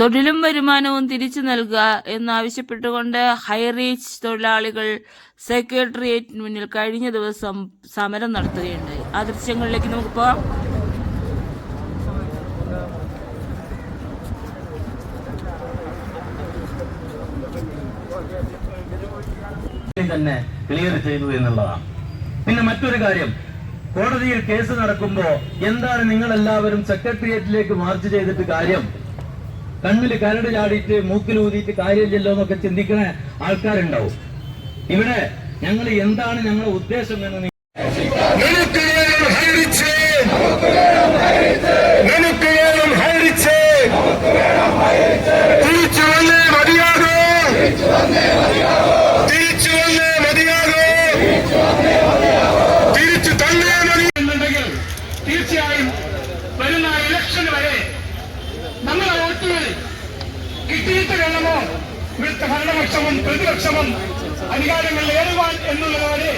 തൊഴിലും വരുമാനവും തിരിച്ചു നൽകുക എന്നാവശ്യപ്പെട്ടുകൊണ്ട് ഹൈറീച്ച് തൊഴിലാളികൾ സെക്രട്ടേറിയറ്റിന് മുന്നിൽ കഴിഞ്ഞ ദിവസം സമരം നടത്തുകയുണ്ടായി. ആ ദൃശ്യങ്ങളിലേക്ക് നമുക്ക് പോകാം. തന്നെ ക്ലിയർ ചെയ്തു എന്നുള്ളതാണ്. പിന്നെ മറ്റൊരു കാര്യം കോടതിയിൽ കേസ് നടക്കുമ്പോ എന്താണ് നിങ്ങൾ എല്ലാവരും സെക്രട്ടേറിയറ്റിലേക്ക് മാർച്ച് ചെയ്തിട്ട് കാര്യം? കണ്ണിൽ കരട് ചാടിയിട്ട് മൂക്കിലൂതിയിട്ട് കാര്യമില്ലല്ലോ എന്നൊക്കെ ചിന്തിക്കുന്ന ആൾക്കാരുണ്ടാവും. ഇവിടെ ഞങ്ങൾ എന്താണ് ഞങ്ങളുടെ ഉദ്ദേശം എന്ന് തിരിച്ചു വന്നേ മതിയാകൂ. തിരിച്ചു ഇവിടുത്തെ ഭരണപക്ഷവും പ്രതിപക്ഷവും അധികാരങ്ങൾ ഏറുവാൻ എന്നുള്ളതോടെ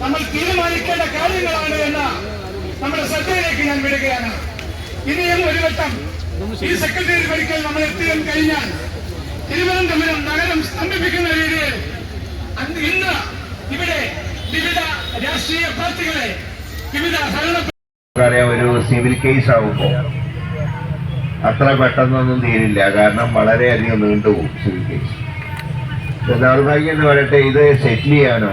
നമ്മൾ തീരുമാനിക്കേണ്ട കാര്യങ്ങളാണ് എന്ന നമ്മുടെ ശ്രദ്ധയിലേക്ക് ഞാൻ വിടുകയാണ്. ഇനിയും ഒരു വട്ടം ഈ സെക്രട്ടേറിയറ്റ് പഠിക്കൽ നമ്മൾ എത്തിയും കഴിഞ്ഞാൽ തിരുവനന്തപുരം നഗരം സ്തംഭിപ്പിക്കുന്ന രീതിയിൽ ഇന്ന് ഇവിടെ വിവിധ രാഷ്ട്രീയ പാർട്ടികളെ വിവിധ ഭരണ ഒരു സിവിൽ കേസ് ആവുമ്പോൾ അത്ര പെട്ടെന്നൊന്നും തീരില്ല. കാരണം വളരെയധികം നീണ്ടുപോകും ഇപ്പൊ ദൗർഭാഗ്യം എന്ന് പറയട്ടെ ഇത് സെറ്റിൽ ചെയ്യാനോ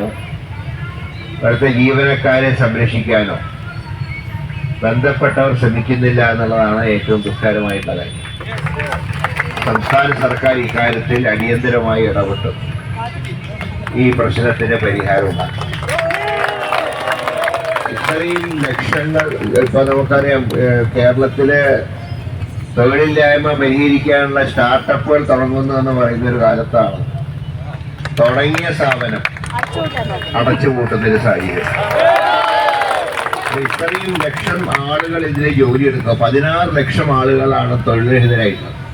ഇവിടുത്തെ ജീവനക്കാരെ സംരക്ഷിക്കാനോ ബന്ധപ്പെട്ടവർ ശ്രമിക്കുന്നില്ല എന്നുള്ളതാണ് ഏറ്റവും ദുഃഖകരമായിട്ടുള്ള കാര്യം. സംസ്ഥാന സർക്കാർ ഇക്കാര്യത്തിൽ അടിയന്തരമായി ഇടപെട്ടു. ഈ പ്രശ്നത്തിന്റെ പരിഹാരമുണ്ടാക്കും ഇത്രയും ലക്ഷങ്ങൾ ഇപ്പൊ നമുക്കറിയാം കേരളത്തിലെ തൊഴിലില്ലായ്മ പരിഹരിക്കാനുള്ള സ്റ്റാർട്ടപ്പുകൾ തുടങ്ങുന്നു എന്ന് പറയുന്ന ഒരു കാലത്താണ്. തുടങ്ങിയ സ്ഥാപനം അടച്ചുപൂട്ടുന്നൊരു സാഹചര്യം. ഇത്രയും ലക്ഷം ആളുകൾ ഇതിനെ ജോലിയെടുക്കുക പതിനാറ് ലക്ഷം ആളുകളാണ് തൊഴിൽരഹിതരായിട്ടുള്ളത്